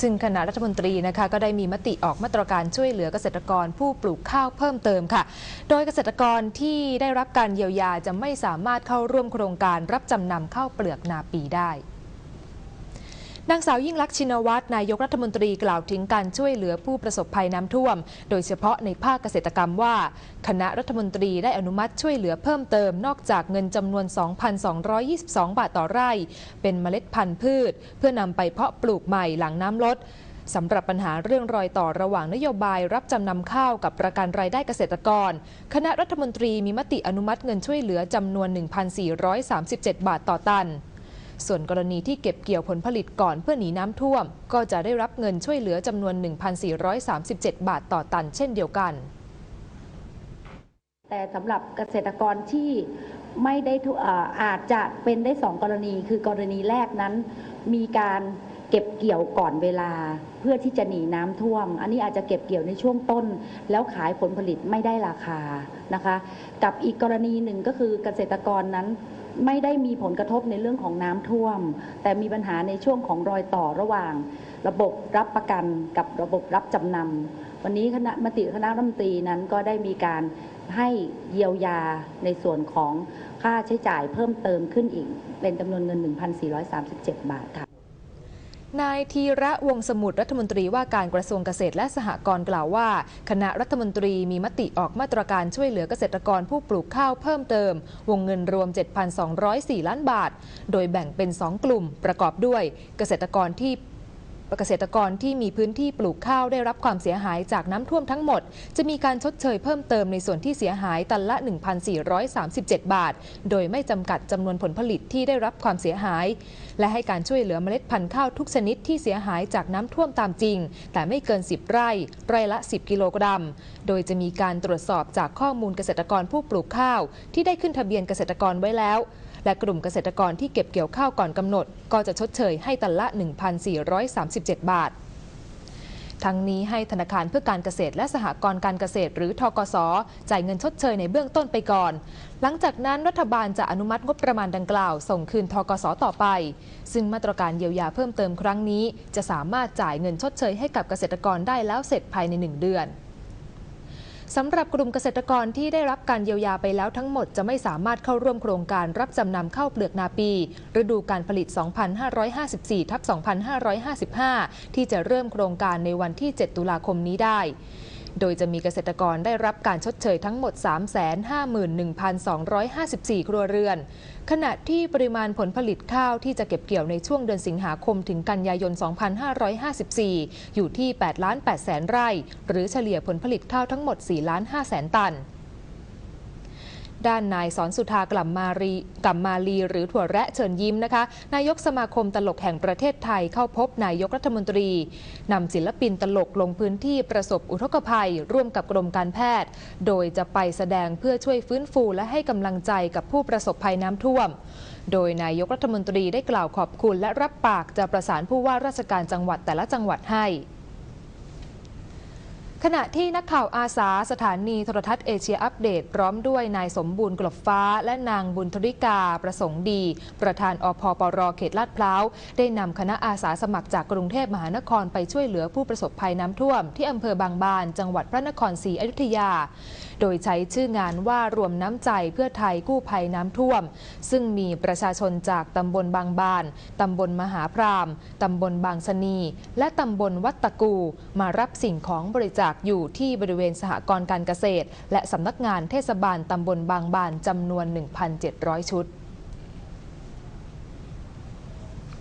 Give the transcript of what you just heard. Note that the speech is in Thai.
ซึ่งคณะรัฐมนตรีนะคะก็ได้มีมติออกมาตรการช่วยเหลือเกษตรกรผู้ปลูกข้าวเพิ่มเติมค่ะ โดยเกษตรกรที่ได้รับการเยียวยาจะไม่สามารถเข้าร่วมโครงการรับจำนำข้าวเปลือกนาปีได้ นางสาวยิ่งลักษณ์ชินวัตรนายกรัฐมนตรีกล่าวถึงการช่วยเหลือผู้ประสบภัยน้ำท่วม โดยเฉพาะในภาคเกษตรกรรมว่า คณะรัฐมนตรีได้อนุมัติช่วยเหลือเพิ่มเติมนอกจากเงินจำนวน 2,222 บาทต่อไร่ เป็นเมล็ดพันธุ์พืช เพื่อนำไปเพาะปลูกใหม่หลังน้ำลดสำหรับปัญหาเรื่องรอยต่อระหว่างนโยบายรับจำนำข้าวกับประกันรายได้เกษตรกร คณะรัฐมนตรีมีมติอนุมัติเงินช่วยเหลือจำนวน 1,437 บาทต่อตัน ส่วนกรณีที่เก็บเกี่ยวผลผลิตก่อนเพื่อหนีน้ำท่วม ก็จะได้รับเงินช่วยเหลือจำนวน 1,437 บาทต่อตันเช่นเดียวกัน แต่สำหรับเกษตรกรที่ไม่ได้ทุเอ่ออาจจะเป็นได้สองกรณี คือกรณีแรกนั้น มีการเก็บเกี่ยวก่อนเวลาเพื่อที่จะหนีน้ำท่วม อันนี้อาจจะเก็บเกี่ยวในช่วงต้น แล้วขายผลผลิตไม่ได้ราคานะคะ กับอีกกรณีหนึ่งก็คือเกษตรกรนั้น ไม่ได้มีผลกระทบในเรื่องของน้ำท่วม แต่มีปัญหาในช่วงของรอยต่อระหว่าง ระบบรับประกันกับระบบรับจำนำวันนี้คณะมติคณะรัฐมนตรีนั้นก็ได้มีการให้เยียวยาในส่วนของค่าใช้จ่ายเพิ่มเติมขึ้นอีก เป็นจำนวนเงิน 1,437 บาทค่ะ นายธีระวงสมุทรรัฐมนตรีว่าการกระทรวงเกษตรและสหกรณ์กล่าวว่า คณะรัฐมนตรีมีมติออกมาตรการช่วยเหลือเกษตรกรผู้ปลูกข้าวเพิ่มเติม วงเงินรวม 7,204 ล้านบาท โดยแบ่งเป็น 2 กลุ่มประกอบด้วยเกษตรกรที่ เกษตรกรที่มีพื้นที่ปลูกข้าวได้รับความเสียหายจากน้ำท่วมทั้งหมด จะมีการชดเชยเพิ่มเติมในส่วนที่เสียหายตันละ 1,437 บาท โดยไม่จำกัดจำนวนผลผลิตที่ได้รับความเสียหาย และให้การช่วยเหลือเมล็ดพันธุ์ข้าวทุกชนิดที่เสียหายจากน้ำท่วมตามจริง แต่ไม่เกิน 10 ไร่ ไร่ละ 10 กิโลกรัม โดยจะมีการตรวจสอบจากข้อมูลเกษตรกรผู้ปลูกข้าว ที่ได้ขึ้นทะเบียนเกษตรกรไว้แล้ว และกลุ่มเกษตรกรที่เก็บเกี่ยวข้าวก่อนกำหนด ก็จะชดเชยให้ตันละ 1,437 บาททั้งนี้ให้ธนาคารเพื่อการเกษตรและสหกรณ์การเกษตร หรือทกสจ่ายเงินชดเชยในเบื้องต้นไปก่อน หลังจากนั้นรัฐบาลจะอนุมัติงบประมาณดังกล่าว ส่งคืนทกสต่อไป ซึ่งมาตรการเยียวยาเพิ่มเติมครั้งนี้ จะสามารถจ่ายเงินชดเชยให้กับเกษตรกรได้แล้วเสร็จภายใน 1 เดือน สำหรับกลุ่มเกษตรกรที่ได้รับการเยียวยาไปแล้วทั้งหมดจะไม่สามารถเข้าร่วมโครงการรับจำนำข้าวเปลือกนาปี ฤดูการผลิต 2554ทับ2555 ที่จะเริ่มโครงการในวันที่ 7 ตุลาคมนี้ได้ โดยจะมีเกษตรกรได้รับการชดเชยทั้งหมด 351,254 ครัวเรือน ขณะที่ปริมาณผลผลิตข้าวที่จะเก็บเกี่ยวในช่วงเดือนสิงหาคมถึงกันยายน 2554 อยู่ที่8ล้าน8แสนไร่ หรือเฉลี่ยผลผลิตข้าวทั้งหมด4ล้าน5แสนตัน ด้านนายสอนสุธากลัมมารีกัมมาลีหรือถั่วแระเชิญยิ้มนะคะ นายกสมาคมตลกแห่งประเทศไทยเข้าพบนายกรัฐมนตรีนำศิลปินตลกลงพื้นที่ประสบอุทกภัย ร่วมกับกรมการแพทย์ โดยจะไปแสดงเพื่อช่วยฟื้นฟูและให้กำลังใจกับผู้ประสบภัยน้ำท่วม โดยนายกรัฐมนตรีได้กล่าวขอบคุณและรับปากจะประสานผู้ว่าราชการจังหวัดแต่ละจังหวัดให้ ขณะที่นักข่าวอาสาสถานีโทรทัศน์เอเชียอัปเดตพร้อมด้วยนายสมบูรณ์กลบฟ้า และนางบุญธริกาประสงค์ดี ประธานอพปรเขตลาดพร้าวได้นำคณะอาสาสมัครจากกรุงเทพมหานครไปช่วยเหลือผู้ประสบภัยน้ำท่วม ที่อำเภอบางบาน จังหวัดพระนครศรีอยุธยา โดยใช้ชื่องานว่ารวมน้ำใจเพื่อไทยกู้ภัยน้ำท่วม ซึ่งมีประชาชนจากตำบลบางบานตำบลมหาพรามตำบลบางสนี และตำบลวัดตะกู มารับสิ่งของบริจาคอยู่ที่บริเวณสหกรณ์การเกษตร และสำนักงานเทศบาลตำบลบางบานจำนวน 1,700 ชุด